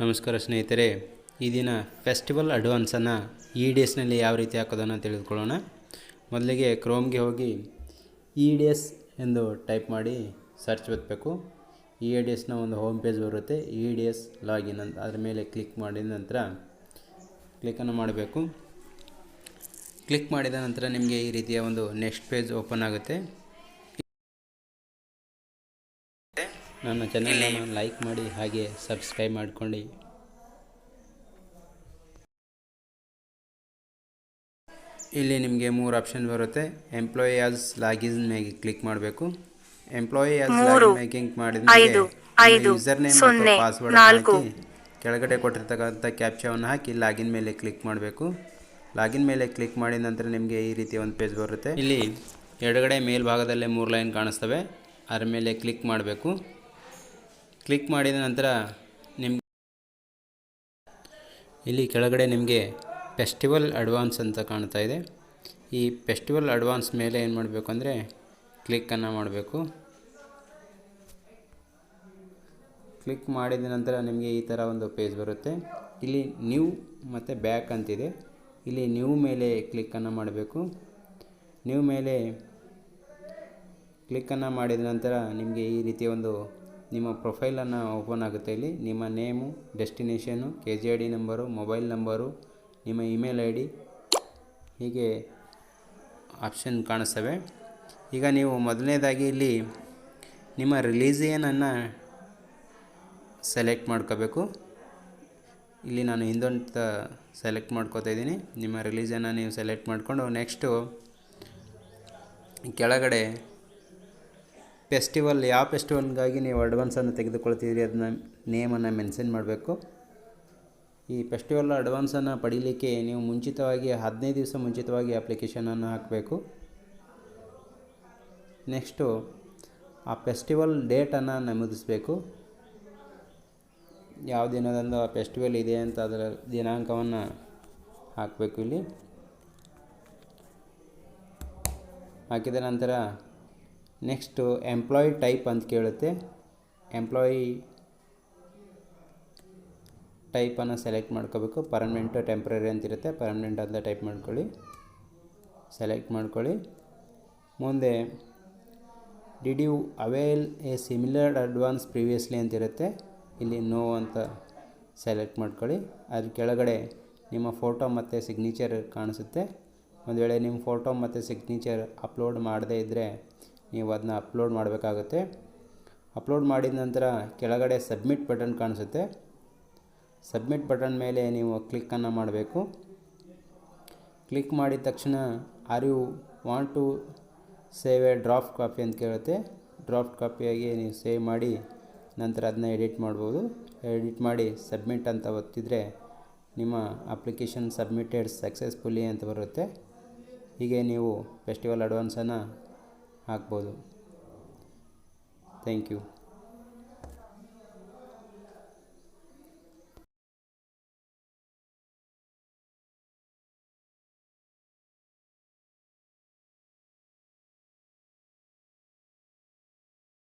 ನಮಸ್ಕಾರ ಸ್ನೇಹಿತರೆ, ಈ ದಿನ ಫೆಸ್ಟಿವಲ್ ಅಡ್ವಾನ್ಸನ್ನು ಇ ಡಿ ಎಸ್ನಲ್ಲಿ ಯಾವ ರೀತಿ ಹಾಕೋದನ್ನು ತಿಳಿದುಕೊಳ್ಳೋಣ. ಮೊದಲಿಗೆ ಕ್ರೋಮ್ಗೆ ಹೋಗಿ ಇ ಡಿ ಎಸ್ ಎಂದು ಟೈಪ್ ಮಾಡಿ ಸರ್ಚ್ ಒತ್ತಬೇಕು ಇ ಡಿ ಎಸ್ನ ಒಂದು ಹೋಮ್ ಪೇಜ್ ಬರುತ್ತೆ ಇ ಡಿ ಎಸ್ ಲಾಗಿನ್ ಅಂತ. ಅದರ ಮೇಲೆ ಕ್ಲಿಕ್ ಮಾಡಿದ ನಂತರ ಕ್ಲಿಕ್ಕನ್ನು ಮಾಡಬೇಕು. ಕ್ಲಿಕ್ ಮಾಡಿದ ನಂತರ ನಿಮಗೆ ಈ ರೀತಿಯ ಒಂದು ನೆಕ್ಸ್ಟ್ ಪೇಜ್ ಓಪನ್ ಆಗುತ್ತೆ. ನನ್ನ ಚಾನಲನ್ನು ಲೈಕ್ ಮಾಡಿ ಹಾಗೆ ಸಬ್ಸ್ಕ್ರೈಬ್ ಮಾಡ್ಕೊಂಡು. ಇಲ್ಲಿ ನಿಮಗೆ ಮೂರು ಆಪ್ಷನ್ ಬರುತ್ತೆ. ಎಂಪ್ಲಾಯಿ ಆಸ್ ಲಾಗಿನ್ ಮೇಲೆ ಕ್ಲಿಕ್ ಮಾಡಬೇಕು. ಎಂಪ್ಲಾಯಿ ಆಸ್ ಲಾಗಿನ್ ಮೇಲೆ ಕ್ಲಿಕ್ ಮಾಡಿದ ಐದು, ಯೂಸರ್ ನೇಮ್ ಮತ್ತು ಪಾಸ್ವರ್ಡ್. ಹಾಕಿ ಕೆಳಗಡೆ ಕೊಟ್ಟಿರ್ತಕ್ಕಂಥ ಕ್ಯಾಪ್ಚಾವನ್ನು ಹಾಕಿ ಲಾಗಿನ್ ಮೇಲೆ ಕ್ಲಿಕ್ ಮಾಡಬೇಕು. ಲಾಗಿನ್ ಮೇಲೆ ಕ್ಲಿಕ್ ಮಾಡಿದ ನಂತರ ನಿಮಗೆ ಈ ರೀತಿ ಒಂದು ಪೇಜ್ ಬರುತ್ತೆ. ಇಲ್ಲಿ ಎಡಗಡೆ ಮೇಲ್ಭಾಗದಲ್ಲೇ ಮೂರು ಲೈನ್ ಕಾಣಿಸ್ತವೆ. ಅದರ ಮೇಲೆ ಕ್ಲಿಕ್ ಮಾಡಬೇಕು. ಕ್ಲಿಕ್ ಮಾಡಿದ ನಂತರ ನಿಮ್ಗೆ ಇಲ್ಲಿ ಕೆಳಗಡೆ ನಿಮಗೆ ಫೆಸ್ಟಿವಲ್ ಅಡ್ವಾನ್ಸ್ ಅಂತ ಕಾಣ್ತಾ ಇದೆ. ಈ ಫೆಸ್ಟಿವಲ್ ಅಡ್ವಾನ್ಸ್ ಮೇಲೆ ಏನು ಮಾಡಬೇಕು ಅಂದರೆ ಕ್ಲಿಕ್ಕನ್ನು ಮಾಡಬೇಕು. ಕ್ಲಿಕ್ ಮಾಡಿದ ನಂತರ ನಿಮಗೆ ಈ ಥರ ಒಂದು ಪೇಜ್ ಬರುತ್ತೆ. ಇಲ್ಲಿ ನ್ಯೂ ಮತ್ತು ಬ್ಯಾಕ್ ಅಂತಿದೆ. ಇಲ್ಲಿ ನ್ಯೂ ಮೇಲೆ ಕ್ಲಿಕ್ಕನ್ನು ಮಾಡಬೇಕು. ನ್ಯೂ ಮೇಲೆ ಕ್ಲಿಕ್ಕನ್ನು ಮಾಡಿದ ನಂತರ ನಿಮಗೆ ಈ ರೀತಿಯ ಒಂದು ನಿಮ್ಮ ಪ್ರೊಫೈಲನ್ನು ಓಪನ್ ಆಗುತ್ತೆ ಇಲ್ಲಿ. ನಿಮ್ಮ name, destination K G I D number, mobile number, ನಿಮ್ಮ ಇಮೇಲ್ ಐ ಡಿ ಹೀಗೆ ಆಪ್ಷನ್ ಕಾಣಿಸ್ತವೆ. ಈಗ ನೀವು ಮೊದಲನೇದಾಗಿ ಇಲ್ಲಿ ನಿಮ್ಮ ರಿಲೀಜಿಯನನ್ನು ಸೆಲೆಕ್ಟ್ ಮಾಡ್ಕೋಬೇಕು. ಇಲ್ಲಿ ನಾನು ಹಿಂದೊಂದು ಸೆಲೆಕ್ಟ್ ಮಾಡ್ಕೋತಾ ಇದ್ದೀನಿ. ನಿಮ್ಮ ರಿಲೀಜನ್ನ ನೀವು ಸೆಲೆಕ್ಟ್ ಮಾಡಿಕೊಂಡು ನೆಕ್ಸ್ಟು ಕೆಳಗಡೆ ಫೆಸ್ಟಿವಲ್ ಯಾವ ಫೆಸ್ಟಿವಲ್ಗಾಗಿ ನೀವು ಅಡ್ವಾನ್ಸನ್ನು ತೆಗೆದುಕೊಳ್ತಿದ್ದೀರಿ ಅದನ್ನ ನೇಮನ್ನು ಮೆನ್ಷನ್ ಮಾಡಬೇಕು. ಈ ಫೆಸ್ಟಿವಲ್ ಅಡ್ವಾನ್ಸನ್ನು ಪಡೀಲಿಕ್ಕೆ ನೀವು ಮುಂಚಿತವಾಗಿ ಹದಿನೈದು ದಿವಸ ಮುಂಚಿತವಾಗಿ ಅಪ್ಲಿಕೇಶನನ್ನು ಹಾಕಬೇಕು. ನೆಕ್ಸ್ಟು ಆ ಫೆಸ್ಟಿವಲ್ ಡೇಟನ್ನು ನಮೂದಿಸಬೇಕು. ಯಾವ ದಿನದಂದು ಆ ಫೆಸ್ಟಿವಲ್ ಇದೆ ಅಂತ ಅದರ ದಿನಾಂಕವನ್ನು ಹಾಕಬೇಕು ಇಲ್ಲಿ. ಹಾಕಿದ ನಂತರ ನೆಕ್ಸ್ಟು ಎಂಪ್ಲಾಯಿ ಟೈಪ್ ಅಂತ ಕೇಳುತ್ತೆ. ಎಂಪ್ಲಾಯಿ ಟೈಪನ್ನು ಸೆಲೆಕ್ಟ್ ಮಾಡ್ಕೋಬೇಕು. ಪರ್ಮನೆಂಟು ಟೆಂಪ್ರರಿ ಅಂತಿರುತ್ತೆ ಪರ್ಮನೆಂಟ್ ಅಂತ ಟೈಪ್ ಮಾಡ್ಕೊಳ್ಳಿ. ಸೆಲೆಕ್ಟ್ ಮಾಡ್ಕೊಳ್ಳಿ. ಮುಂದೆ did you avail a similar advance previously ಅಂತಿರುತ್ತೆ ಇಲ್ಲಿ ನೋ ಅಂತ ಸೆಲೆಕ್ಟ್ ಮಾಡ್ಕೊಳ್ಳಿ. ಅದ್ರ ಕೆಳಗಡೆ ನಿಮ್ಮ ಫೋಟೋ ಮತ್ತು ಸಿಗ್ನೇಚರ್ ಕಾಣಿಸುತ್ತೆ. ಒಂದು ವೇಳೆ ನಿಮ್ಮ ಫೋಟೋ ಮತ್ತು ಸಿಗ್ನೇಚರ್ ಅಪ್ಲೋಡ್ ಮಾಡದೇ ಇದ್ದರೆ ನೀವು ಅದನ್ನ ಅಪ್ಲೋಡ್ ಮಾಡಬೇಕಾಗುತ್ತೆ. ಅಪ್ಲೋಡ್ ಮಾಡಿದ ನಂತರ ಕೆಳಗಡೆ ಸಬ್ಮಿಟ್ ಬಟನ್ ಕಾಣಿಸುತ್ತೆ. ಸಬ್ಮಿಟ್ ಬಟನ್ ಮೇಲೆ ನೀವು ಕ್ಲಿಕ್ಕನ್ನು ಮಾಡಬೇಕು. ಕ್ಲಿಕ್ ಮಾಡಿದ ತಕ್ಷಣ are you want to save a draft copy ಅಂತ ಕೇಳುತ್ತೆ. ಡ್ರಾಫ್ಟ್ ಕಾಪಿಯಾಗಿ ನೀವು ಸೇವ್ ಮಾಡಿ, ನಂತರ ಅದನ್ನ ಎಡಿಟ್ ಮಾಡ್ಬೋದು. ಎಡಿಟ್ ಮಾಡಿ ಸಬ್ಮಿಟ್ ಅಂತ ಒತ್ತಿದರೆ ನಿಮ್ಮ ಅಪ್ಲಿಕೇಶನ್ ಸಬ್ಮಿಟೆಡ್ ಸಕ್ಸಸ್ಫುಲ್ಲಿ ಅಂತ ಬರುತ್ತೆ. ಹೀಗೆ ನೀವು ಫೆಸ್ಟಿವಲ್ ಅಡ್ವಾನ್ಸನ್ನು ಹಾಕ್ಬೋದು. Thank you